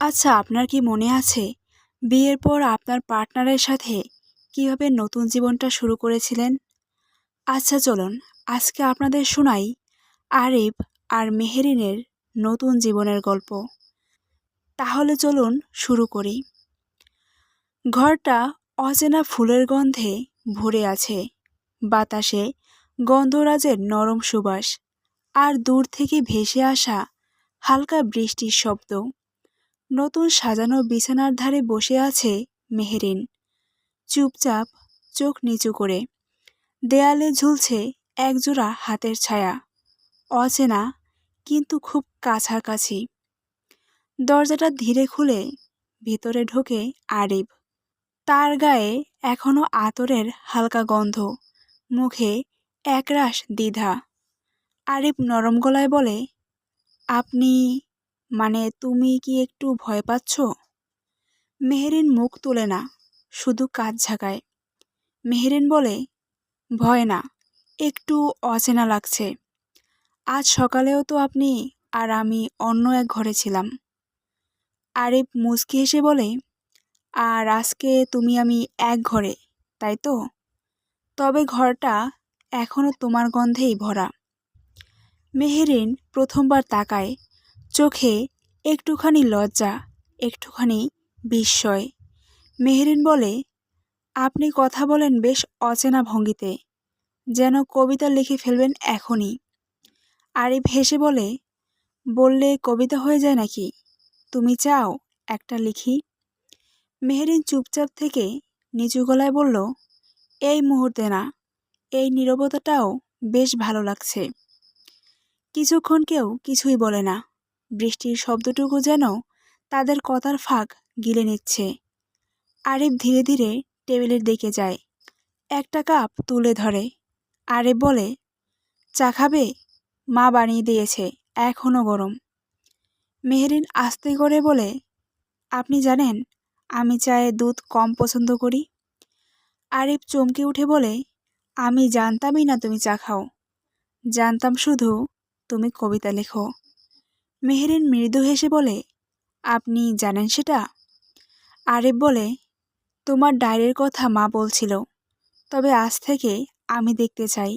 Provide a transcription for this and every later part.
আচ্ছা আপনার কি মনে আছে বিয়ের পর আপনার পার্টনারের সাথে কীভাবে নতুন জীবনটা শুরু করেছিলেন? আচ্ছা চলুন, আজকে আপনাদের শোনাই আরিফ আর মেহেরিনের নতুন জীবনের গল্প। তাহলে চলুন শুরু করি। ঘরটা অচেনা ফুলের গন্ধে ভরে আছে। বাতাসে গন্ধরাজের নরম সুবাস আর দূর থেকে ভেসে আসা হালকা বৃষ্টির শব্দ। নতুন সাজানো বিছানার ধারে বসে আছে মেহেরিন। চুপচাপ চোখ নিচু করে। দেয়ালে ঝুলছে একজোড়া হাতের ছায়া। অচেনা, কিন্তু খুব কাছাকাছি। দরজাটা ধীরে খুলে ভেতরে ঢোকে আরিব তার গায়ে এখনও আতরের হালকা গন্ধ, মুখে একরাশ দ্বিধা। আরিফ নরম গলায় বলে, আপনি মানে তুমি কি একটু ভয় পাচ্ছ? মেহেরিন মুখ তোলে না, শুধু কাজ ঝাঁকায়। মেহেরিন বলে, ভয় না, একটু অচেনা লাগছে। আজ সকালেও তো আপনি আর আমি অন্য এক ঘরে ছিলাম। আরিফ মুচকি হেসে বলে, আর আজকে তুমি আমি এক ঘরে, তাই তো? তবে ঘরটা এখনও তোমার গন্ধেই ভরা। মেহেরিন প্রথমবার তাকায় চোখে একটুখানি লজ্জা, একটুখানি বিস্ময়। মেহেরিন বলে, আপনি কথা বলেন বেশ অচেনা ভঙ্গিতে, যেন কবিতা লিখে ফেলবেন এখনই। আরিফ হেসে বলে, বললে কবিতা হয়ে যায় নাকি? তুমি চাও একটা লিখি? মেহেরিন চুপচাপ থেকে নিচু গলায় বলল, এই মুহূর্তে না, এই নীরবতাটাও বেশ ভালো লাগছে। কিছুক্ষণ কেউ কিছুই বলে না। বৃষ্টির শব্দটুকু যেন তাদের কথার ফাঁক গিলে নিচ্ছে। আরিফ ধীরে ধীরে টেবিলের দিকে যায়, একটা কাপ তুলে ধরে। আরিফ বলে, চা খাবে? মা বানিয়ে দিয়েছে এখনও গরম। মেহরিন আস্তে করে বলে, আপনি জানেন, আমি চায়ে দুধ কম পছন্দ করি? আরিফ চমকে উঠে বলে, আমি জানতামই না তুমি চা খাও। জানতাম শুধু তুমি কবিতা লেখো। মেহেরিন মৃদু হেসে বলে, আপনি জানেন সেটা? আরিফ বলে, তোমার ডায়েরির কথা মা বলছিল, তবে আজ থেকে আমি দেখতে চাই,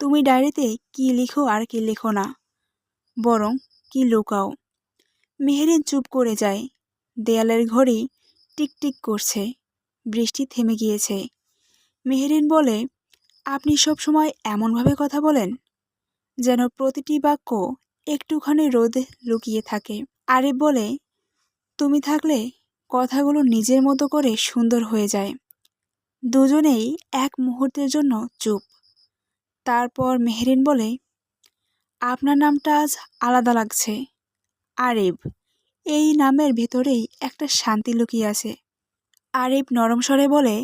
তুমি ডায়েরিতে কি লিখো আর কি লেখো না, বরং কি লুকাও? মেহেরিন চুপ করে যায়, দেয়ালের ঘড়ি টিকটিক করছে, বৃষ্টি থেমে গিয়েছে। মেহেরিন বলে, আপনি সব সময় এমনভাবে কথা বলেন, যেন প্রতিটি বাক্য একটুখানি রোদে লুকিয়ে থাকে। আরে বলে, তুমি থাকলে কথাগুলো নিজের মতো করে সুন্দর হয়ে যায়। দুজনেই এক মুহূর্তের জন্য চুপ। তারপর মেহরিন বলে, আপনার নামটা আজ আলাদা লাগছে। আরিব এই নামের ভেতরেই একটা শান্তি লুকিয়ে আছে। আরিব নরম স্বরে বলে,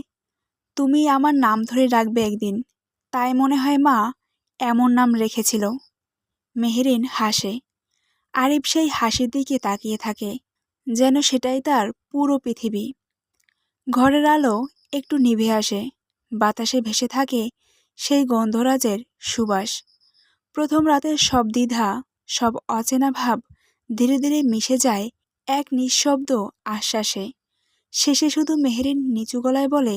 তুমি আমার নাম ধরে রাখবে একদিন। তাই মনে হয় মা এমন নাম রেখেছিল। মেহেরিন হাসে। আরিফ সেই হাসির দিকে তাকিয়ে থাকে, যেন সেটাই তার পুরো পৃথিবী। ঘরের আলো একটু নিভে আসে, বাতাসে ভেসে থাকে সেই গন্ধরাজের সুবাস। প্রথম রাতের সব দ্বিধা, সব অচেনা ভাব ধীরে ধীরে মিশে যায় এক নিঃশব্দ আশ্বাসে। শেষে শুধু মেহেরিন নিচু গলায় বলে,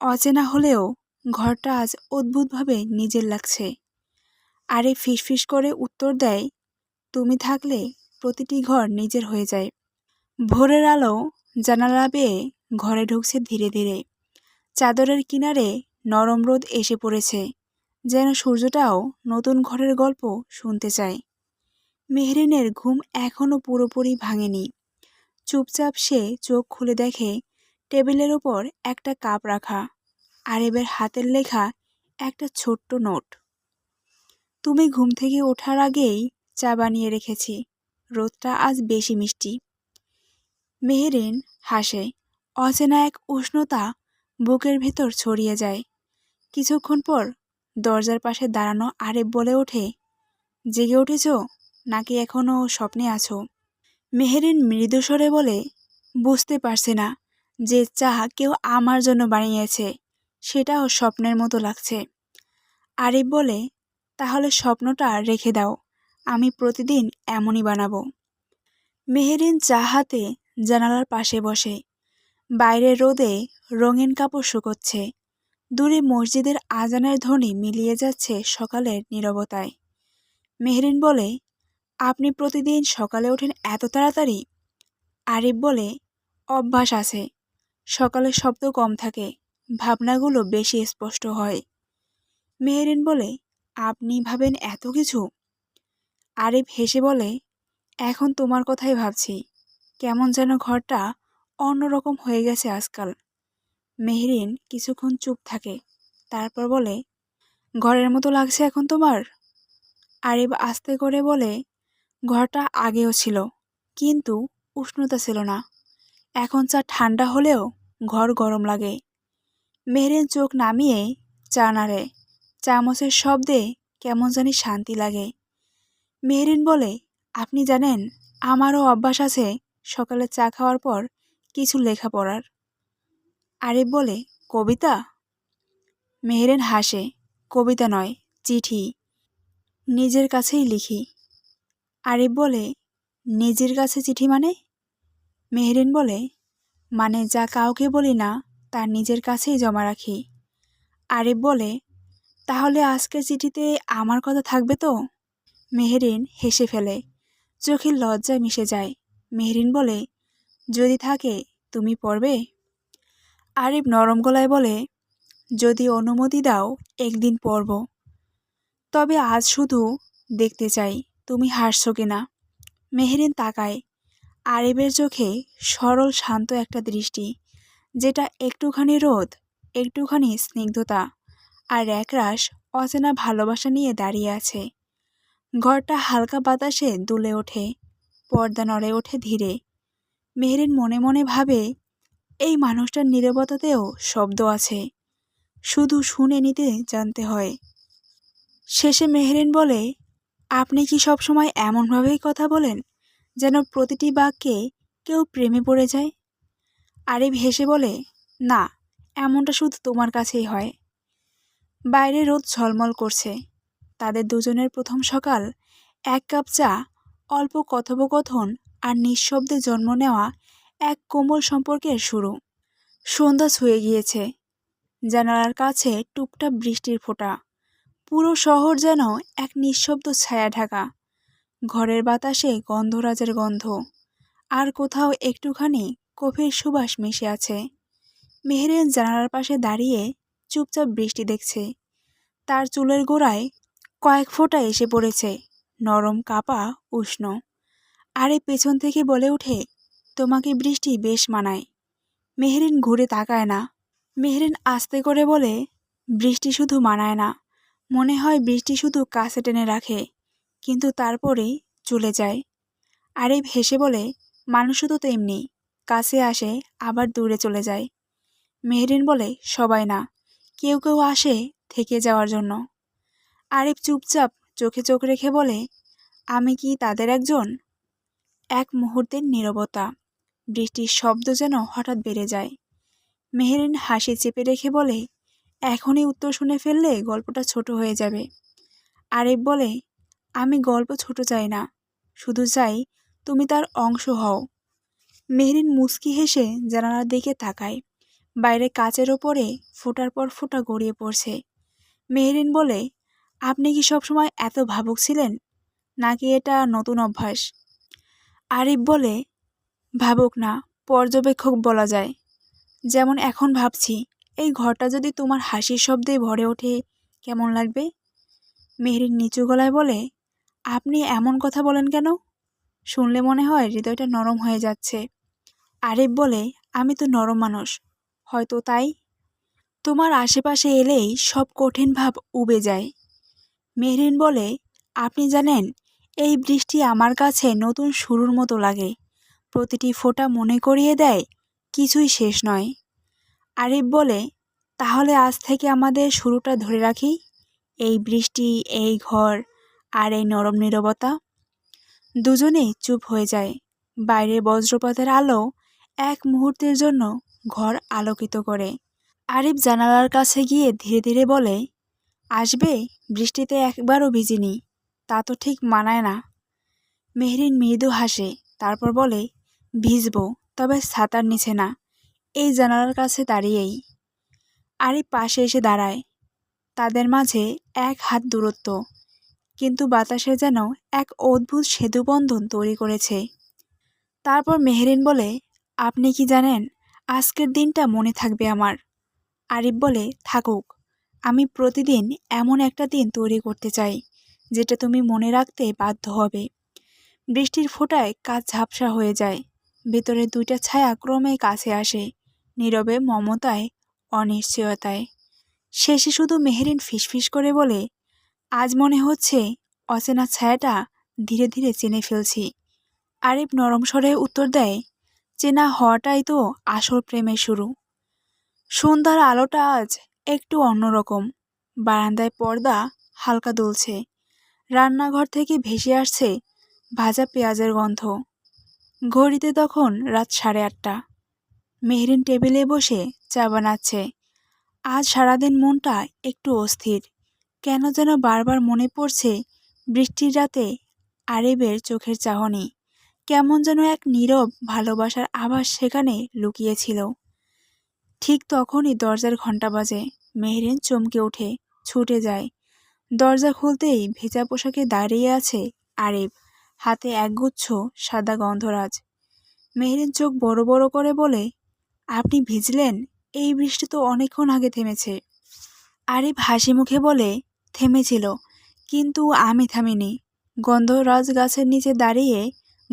অচেনা হলেও ঘরটা আজ অদ্ভুতভাবে নিজের লাগছে। আরে ফিসফিস করে উত্তর দেয়, তুমি থাকলে প্রতিটি ঘর নিজের হয়ে যায়। ভোরের আলো জানালা বেয়ে ঘরে ঢুকছে ধীরে ধীরে। চাদরের কিনারে নরম রোদ এসে পড়েছে, যেন সূর্যটাও নতুন ঘরের গল্প শুনতে চায়। মেহরিনের ঘুম এখনও পুরোপুরি ভাঙেনি। চুপচাপ সে চোখ খুলে দেখে টেবিলের ওপর একটা কাপ রাখা আরেবের হাতের লেখা একটা ছোট্ট নোট। তুমি ঘুম থেকে ওঠার আগেই চা বানিয়ে রেখেছি। রোদটা আজ বেশি মিষ্টি। মেহেরিন হাসে। অচেনা এক উষ্ণতা বুকের ভেতর ছড়িয়ে যায়। কিছুক্ষণ পর দরজার পাশে দাঁড়ানো আরেব বলে ওঠে, জেগে উঠেছ? নাকি এখনও স্বপ্নে আছো? মেহেরিন মৃদুস্বরে বলে, বুঝতে পারছে না যে চা কেউ আমার জন্য বানিয়েছে। সেটাও স্বপ্নের মতো লাগছে। আরিফ বলে তাহলে স্বপ্নটা রেখে দাও। আমি প্রতিদিন এমনই বানাবো। মেহেরিন চা হাতে জানালার পাশে বসে। বাইরে রোদে রঙিন কাপড় শুকোচ্ছে। দূরে মসজিদের আজানের ধ্বনি মিলিয়ে যাচ্ছে সকালের নীরবতায়। মেহরিন বলে, আপনি প্রতিদিন সকালে ওঠেন এত তাড়াতাড়ি? আরিফ বলে, অভ্যাস আছে। সকালে শব্দ কম থাকে, ভাবনাগুলো বেশি স্পষ্ট হয়। মেহরিন বলে আপনি ভাবেন এত কিছু? আরিফ হেসে বলে, এখন তোমার কথাই ভাবছি। কেমন যেন ঘরটা অন্যরকম হয়ে গেছে আজকাল। মেহরিন কিছুক্ষণ চুপ থাকে, তারপর বলে, ঘরের মতো লাগছে এখন তোমার? আরিফ আস্তে করে বলে, ঘরটা আগেও ছিল, কিন্তু উষ্ণতা ছিল না। এখন চা ঠান্ডা হলেও ঘর গরম লাগে। মেহরিন চোখ নামিয়ে চা নাড়ে। চামচের শব্দে কেমন জানি শান্তি লাগে। মেহরিন বলে, আপনি জানেন, আমারও অভ্যাস আছে সকালে চা খাওয়ার পর কিছু লেখা পড়ার আরিফ বলে, কবিতা? মেহরিন হাসে, কবিতা নয়, চিঠি। নিজের কাছেই লিখি। আরিফ বলে, নিজের কাছে চিঠি মানে? মেহরিন বলে মানে যা কাউকে বলি না, তা নিজের কাছেই জমা রাখি। আরিফ বলে তাহলে আজকের চিঠিতে আমার কথা থাকবে তো? মেহরিন হেসে ফেলে। চোখের লজ্জায় মিশে যায়। মেহরিন বলে, যদি থাকে, তুমি পড়বে? আরিফ নরম গলায় বলে, যদি অনুমতি দাও, একদিন পড়ব। তবে আজ শুধু দেখতে চাই, তুমি হাসছো কিনা? মেহরিন তাকায়। আরিফের চোখে সরল, শান্ত একটা দৃষ্টি, যেটা একটুখানি রোদ, একটুখানি স্নিগ্ধতা। আর একরাশ অচেনা ভালোবাসা নিয়ে দাঁড়িয়ে আছে। ঘরটা হালকা বাতাসে দুলে ওঠে, পর্দা নড়ে ওঠে ধীরে। মেহরিন মনে মনে ভাবে, এই মানুষটার নীরবতাতেও শব্দ আছে, শুধু শুনে নিতে জানতে হয়। শেষে মেহরিন বলে, আপনি কি সবসময় এমনভাবেই কথা বলেন, যেন প্রতিটি বাক্যে কেউ প্রেমে পড়ে যায়? আরে হেসে বলে, না, এমনটা শুধু তোমার কাছেই হয়। বাইরে রোদ ঝলমল করছে। তাদের দুজনের প্রথম সকাল, এক কাপ চা, অল্প কথোপকথন আর নিঃশব্দে জন্ম নেওয়া এক কোমল সম্পর্কের শুরু। সন্ধ্যা ছুঁয়ে গিয়েছে। জানালার কাছে টুপটাপ বৃষ্টির ফোঁটা। পুরো শহর যেন এক নিঃশব্দ ছায়া ঢাকা। ঘরের বাতাসে গন্ধরাজের গন্ধ। আর কোথাও একটুখানি কফির সুবাস মিশে আছে। মেহেরেন জানালার পাশে দাঁড়িয়ে চুপচাপ বৃষ্টি দেখছে। তার চুলের গোড়ায় কয়েক ফোঁটা এসে পড়েছে। নরম কাপা, উষ্ণ। আরে পেছন থেকে বলে ওঠে, তোমাকে বৃষ্টি বেশ মানায়। মেহরিন ঘুরে তাকায় না। মেহরিন আস্তে করে বলে, বৃষ্টি শুধু মানায় না। মনে হয় বৃষ্টি শুধু কাছে টেনে রাখে, কিন্তু তারপরেই চলে যায়। আরিফ হেসে বলে, মানুষও তো তেমনি। কাছে আসে, আবার দূরে চলে যায়। মেহরিন বলে, সবাই না। কেউ কেউ আসে থেকে যাওয়ার জন্য। আরিফ চুপচাপ চোখে চোখ রেখে বলে, আমি কি তাদের একজন? এক মুহূর্তের নীরবতা। বৃষ্টির শব্দ যেন হঠাৎ বেড়ে যায়। মেহেরিন হাসি চেপে রেখে বলে, এখনই উত্তর শুনে ফেললে গল্পটা ছোট হয়ে যাবে। আরিফ বলে, আমি গল্প ছোট চাই না, শুধু চাই তুমি তার অংশ হও। মেহরিন মুস্কি হেসে জানালার দিকে তাকায়। বাইরে কাচের ওপরে ফোটার পর ফোটা গড়িয়ে পড়ছে। মেহরিন বলে, আপনি কি সবসময় এত ভাবুক ছিলেন? নাকি এটা নতুন অভ্যাস? আরিফ বলে, ভাবুক না, পর্যবেক্ষক বলা যায়। যেমন এখন ভাবছি, এই ঘরটা যদি তোমার হাসির শব্দে ভরে ওঠে, কেমন লাগবে? মেহরিন নিচু গলায় বলে, আপনি এমন কথা বলেন কেন? শুনলে মনে হয় হৃদয়টা নরম হয়ে যাচ্ছে। আরিফ বলে, আমি তো নরম মানুষ হয়তো তাই। তোমার আশেপাশে এলেই সব কঠিন ভাব উবে যায়। মেহরিন বলে, আপনি জানেন, এই বৃষ্টি আমার কাছে নতুন শুরুর মতো লাগে। প্রতিটি ফোঁটা মনে করিয়ে দেয়, কিছুই শেষ নয়। আরিফ বলে, তাহলে আজ থেকে আমাদের শুরুটা ধরে রাখি। এই বৃষ্টি, এই ঘর, আর এই নরম নীরবতা। দুজনেই চুপ হয়ে যায়। বাইরে বজ্রপাতের আলো এক মুহূর্তের জন্য ঘর আলোকিত করে। আরিফ জানালার কাছে গিয়ে ধীরে ধীরে বলে, আসবে? বৃষ্টিতে একবারও ভিজিনি। তা তো ঠিক মানায় না। মেহরিন মৃদু হাসে, তারপর বলে, ভিজবো, তবে ছাতার নিচে না। এই জানালার কাছে দাঁড়িয়েই। আরিফ পাশে এসে দাঁড়ায়। তাদের মাঝে এক হাত দূরত্ব, কিন্তু বাতাসে যেন এক অদ্ভুত সেতুবন্ধন তৈরি করেছে। তারপর মেহরিন বলে, আপনি কি জানেন আজকের দিনটা মনে থাকবে আমার। আরিফ বলে, থাকুক, আমি প্রতিদিন এমন একটা দিন তৈরি করতে চাই, যেটা তুমি মনে রাখতে বাধ্য হবে বৃষ্টির ফোঁটায় কাজ ঝাপসা হয়ে যায়। ভেতরে দুইটা ছায়া ক্রমে কাছে আসে, নীরবে মমতায়, অনিশ্চয়তায়। শেষে শুধু মেহেরিন ফিসফিস করে বলে, আজ মনে হচ্ছে অচেনা ছায়াটা ধীরে ধীরে চেনে ফেলছি আরিফ নরম স্বরে উত্তর দেয় চেনা হওয়াটাই তো আসল প্রেমের শুরু। সন্ধ্যার আলোটা আজ একটু অন্যরকম। বারান্দায় পর্দা হালকা দুলছে। রান্নাঘর থেকে ভেসে আসছে ভাজা পেঁয়াজের গন্ধ। ঘড়িতে তখন রাত সাড়ে আটটা। মেহরিন টেবিলে বসে চা বানাচ্ছে। আজ সারাদিন মনটা একটু অস্থির। কেন যেন বারবার মনে পড়ছে বৃষ্টির রাতে আরেবের চোখের চাহনি। কেমন যেন এক নীরব ভালোবাসার আভাস সেখানে লুকিয়েছিল। ঠিক তখনই দরজার ঘণ্টা বাজে। মেহরিন চমকে ওঠে ছুটে যায়। দরজা খুলতেই ভেজা পোশাকে দাঁড়িয়ে আছে আরেব হাতে একগুচ্ছ সাদা গন্ধরাজ। মেহরিন চোখ বড় বড় করে বলে, আপনি ভিজলেন? এই বৃষ্টি তো অনেকক্ষণ আগে থেমেছে। আরিফ হাসি মুখে বলে, থেমেছিল, কিন্তু আমি থামিনি। গন্ধরাজ গাছের নিচে দাঁড়িয়ে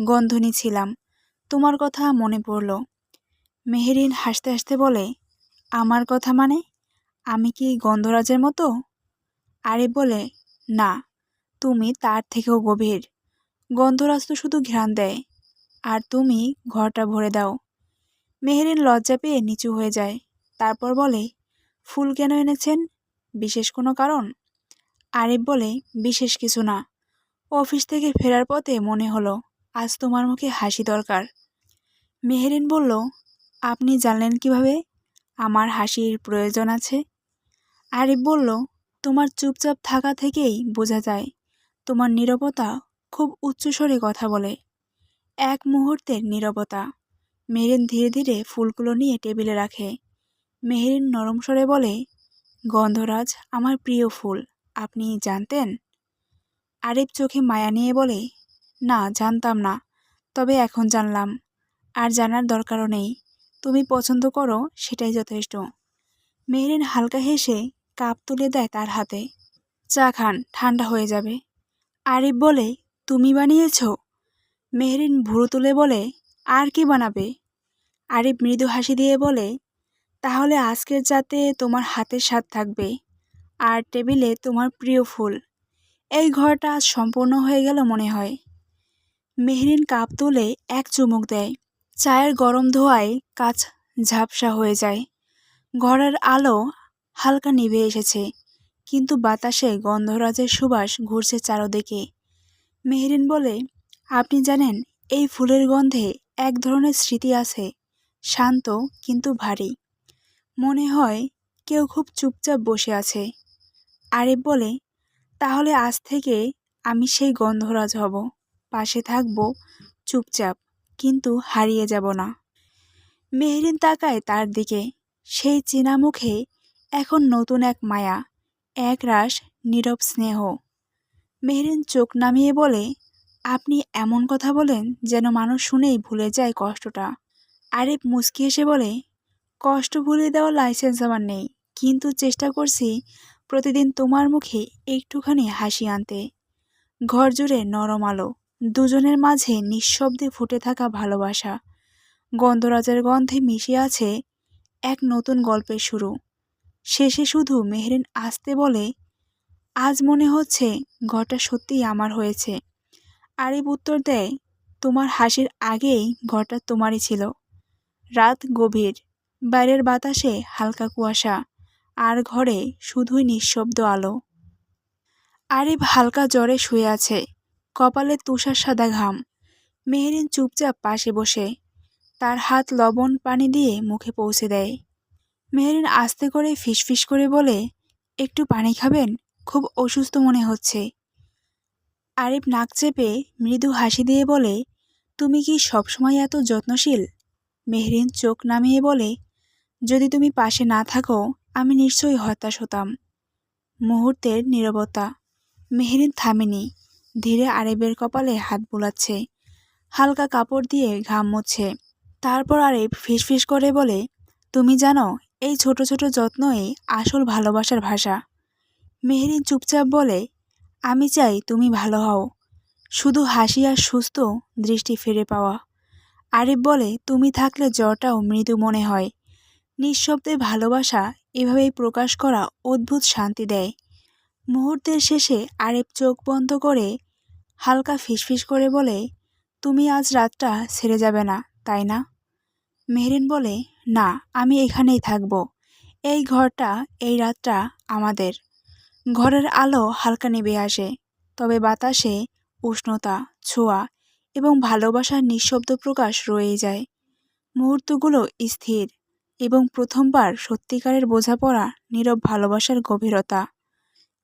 গন্ধ নিছিলাম তোমার কথা মনে পড়ল। মেহেরিন হাসতে হাসতে বলে, আমার কথা মানে? আমি কি গন্ধরাজের মতো? আরে বলে, না, তুমি তার থেকেও গভীর। গন্ধরাজ তো শুধু ঘ্রাণ দেয়। আর তুমি ঘরটা ভরে দাও। মেহেরিন লজ্জা পেয়ে নিচু হয়ে যায়। তারপর বলে, ফুল কেন এনেছেন? বিশেষ কোনো কারণ? আরিফ বলে, বিশেষ কিছু না। অফিস থেকে ফেরার পথে মনে হলো আজ তোমার মুখে হাসি দরকার। মেহেরিন বলল, আপনি জানলেন কীভাবে? আমার হাসির প্রয়োজন আছে। আরিফ বলল, তোমার চুপচাপ থাকা থেকেই বোঝা যায়, তোমার নীরবতা খুব উচ্চস্বরে কথা বলে। এক মুহূর্তের নীরবতা। মেহেরিন ধীরে ধীরে ফুলগুলো নিয়ে টেবিলে রাখে। মেহেরিন নরম স্বরে বলে, গন্ধরাজ, আমার প্রিয় ফুল, আপনি জানতেন? আরিফ চোখে মায়া নিয়ে বলে না, জানতাম না। তবে এখন জানলাম। আর জানার দরকারও নেই। তুমি পছন্দ করো, সেটাই যথেষ্ট। মেহরিন হালকা হেসে কাপ তুলে দেয় তার হাতে। চা খান, ঠান্ডা হয়ে যাবে। আরিফ বলে, তুমি বানিয়েছ? মেহরিন ভুরু তুলে বলে, আর কি বানাবে? আরিফ মৃদু হাসি দিয়ে বলে, তাহলে আজকের যাতে তোমার হাতের স্বাদ থাকবে। আর টেবিলে তোমার প্রিয় ফুল। এই ঘরটা সম্পূর্ণ হয়ে গেল মনে হয়। মেহরিন কাপ তুলে এক চুমুক দেয়। চায়ের গরম ধোয়ায় কাজ ঝাপসা হয়ে যায়। ঘরের আলো হালকা নিভে এসেছে, কিন্তু বাতাসে গন্ধরাজের সুবাস ঘুরছে চারদিকে। মেহরিন বলে, আপনি জানেন, এই ফুলের গন্ধে এক ধরনের স্মৃতি আছে, শান্ত কিন্তু ভারী। মনে হয় কেউ খুব চুপচাপ বসে আছে। আরিফ বলে, তাহলে আজ থেকে আমি সেই গন্ধরাজ হব। পাশে থাকব, চুপচাপ, কিন্তু হারিয়ে যাব না। মেহরিন তাকায় তার দিকে, সেই চেনা মুখে এখন নতুন এক মায়া, এক রাস নীরব স্নেহ। মেহরিন চোখ নামিয়ে বলে, আপনি এমন কথা বলেন যেন মানুষ শুনেই ভুলে যায় কষ্টটা। আরিফ মুচকি এসে বলে, কষ্ট ভুলে দেওয়ার লাইসেন্স আমার নেই, কিন্তু চেষ্টা করছি প্রতিদিন তোমার মুখে একটুখানি হাসি আনতে। ঘর জুড়ে নরম আলো। দুজনের মাঝে নিঃশব্দে ফুটে থাকা ভালোবাসা। গন্ধরাজের গন্ধে মিশে আছে এক নতুন গল্পের শুরু। শেষে শুধু মেহরিন আসতে বলে, আজ মনে হচ্ছে ঘরটা সত্যিই আমার হয়েছে। আরিব উত্তর দেয়, তোমার হাসির আগেই ঘরটা তোমারই ছিল। রাত গভীর, বাইরের বাতাসে হালকা কুয়াশা, আর ঘরে শুধুই নিঃশব্দ আলো। আরিব হালকা জ্বরে শুয়ে আছে। কপালে তুষার সাদা ঘাম। মেহেরিন চুপচাপ পাশে বসে, তার হাত লবণ পানি দিয়ে মুখে পৌঁছে দেয়। মেহেরিন আস্তে করে ফিসফিস করে বলে, একটু পানি খাবেন? খুব অসুস্থ মনে হচ্ছে। আরিফ নাক চেপে মৃদু হাসি দিয়ে বলে, তুমি কি সবসময় এত যত্নশীল? মেহরিন চোখ নামিয়ে বলে, যদি তুমি পাশে না থাকো, আমি নিশ্চয়ই হতাশ হতাম। মুহূর্তের নীরবতা। মেহরিন থামেনি। ধীরে আরেবের কপালে হাত বোলাচ্ছে। হালকা কাপড় দিয়ে ঘাম মুছছে তারপর আরেব ফিসফিস করে বলে, তুমি জানো, এই ছোট ছোট যত্নই আসল ভালোবাসার ভাষা। মেহরিন চুপচাপ বলে, আমি চাই তুমি ভালো হও। শুধু হাসি আর সুস্থ দৃষ্টি ফিরে পাওয়া। আরিফ বলে, তুমি থাকলে জ্বরটাও মৃদু মনে হয়। নিঃশব্দে ভালোবাসা এভাবেই প্রকাশ করা অদ্ভুত শান্তি দেয়। মুহূর্তের শেষে আরেফ চোখ বন্ধ করে হালকা ফিসফিস করে বলে, তুমি আজ রাতটা ছেড়ে যাবে না, তাই না? মেহরিন বলে, না, আমি এখানেই থাকব। এই ঘরটা, এই রাতটা আমাদের। ঘরের আলো হালকা নেবে আসে, তবে বাতাসে উষ্ণতা, ছোঁয়া এবং ভালোবাসার নিঃশব্দ প্রকাশ রয়ে যায়। মুহূর্তগুলো স্থির এবং প্রথমবার সত্যিকারের বোঝাপড়া, নীরব ভালোবাসার গভীরতা।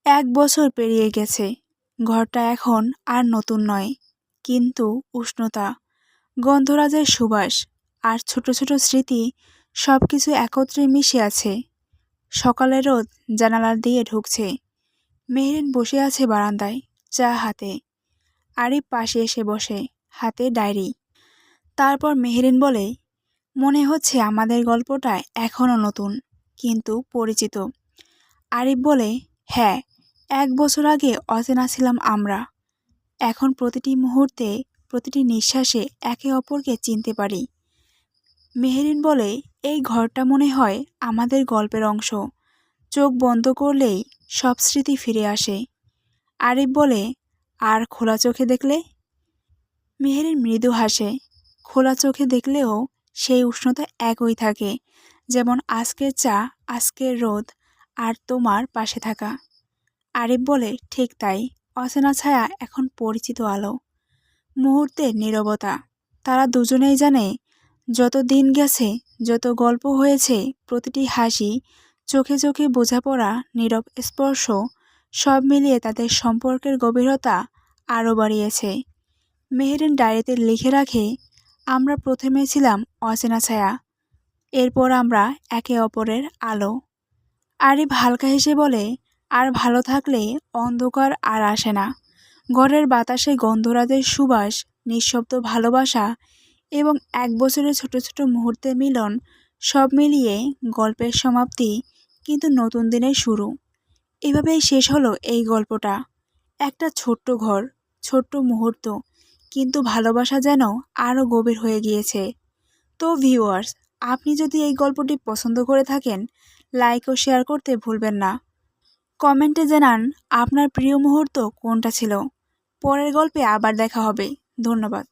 এক বছর পেরিয়ে গেছে। ঘরটা এখন আর নতুন নয়, কিন্তু উষ্ণতা, গন্ধরাজের সুবাস আর ছোট ছোট স্মৃতি সব কিছু একত্রে মিশে আছে। সকালের রোদ জানালার দিয়ে ঢুকছে। মেহরিন বসে আছে বারান্দায়, চা হাতে। আরিফ পাশে এসে বসে, হাতে ডায়েরি। তারপর মেহরিন বলে, মনে হচ্ছে আমাদের গল্পটা এখনও নতুন, কিন্তু পরিচিত। আরিফ বলে হ্যাঁ এক বছর আগে অচেনা ছিলাম আমরা। এখন প্রতিটি মুহূর্তে, প্রতিটি নিঃশ্বাসে একে অপরকে চিনতে পারি। মেহেরিন বলে, এই ঘরটা মনে হয় আমাদের গল্পের অংশ। চোখ বন্ধ করলেই সব স্মৃতি ফিরে আসে। আরিফ বলে, আর খোলা চোখে দেখলে? মেহেরিন মৃদু হাসে। খোলা চোখে দেখলেও সেই উষ্ণতা একই থাকে, যেমন আজকের চা, আজকের রোদ, আর তোমার পাশে থাকা। আরিফ বলে, ঠিক তাই। অচেনা ছায়া এখন পরিচিত আলো। মুহূর্তের নীরবতা। তারা দুজনেই জানে, যত দিন গেছে, যত গল্প হয়েছে, প্রতিটি হাসি, চোখে চোখে বোঝাপড়া, নীরব স্পর্শ, সব মিলিয়ে তাদের সম্পর্কের গভীরতা আরও বাড়িয়েছে। মেহেরিন ডায়েরিতে লিখে রাখে, আমরা প্রথমে ছিলাম অচেনা ছায়া, এরপর আমরা একে অপরের আলো। আরিফ হালকা হেসে বলে আর ভালো থাকলে অন্ধকার আর আসে না। ঘরের বাতাসে গন্ধরাজের সুবাস, নিঃশব্দ ভালোবাসা এবং এক বছরের ছোট ছোট মুহূর্তের মিলন সব মিলিয়ে গল্পের সমাপ্তি কিন্তু নতুন দিনের শুরু। এভাবেই শেষ হলো এই গল্পটা। একটা ছোট্ট ঘর, ছোট্ট মুহূর্ত কিন্তু ভালোবাসা যেন আরও গভীর হয়ে গিয়েছে। তো ভিউয়ার্স, আপনি যদি এই গল্পটি পছন্দ করে থাকেন, লাইক ও শেয়ার করতে ভুলবেন না। কমেন্টে জানান আপনার প্রিয় মুহূর্ত কোনটা ছিল। পরের গল্পে আবার দেখা হবে। ধন্যবাদ।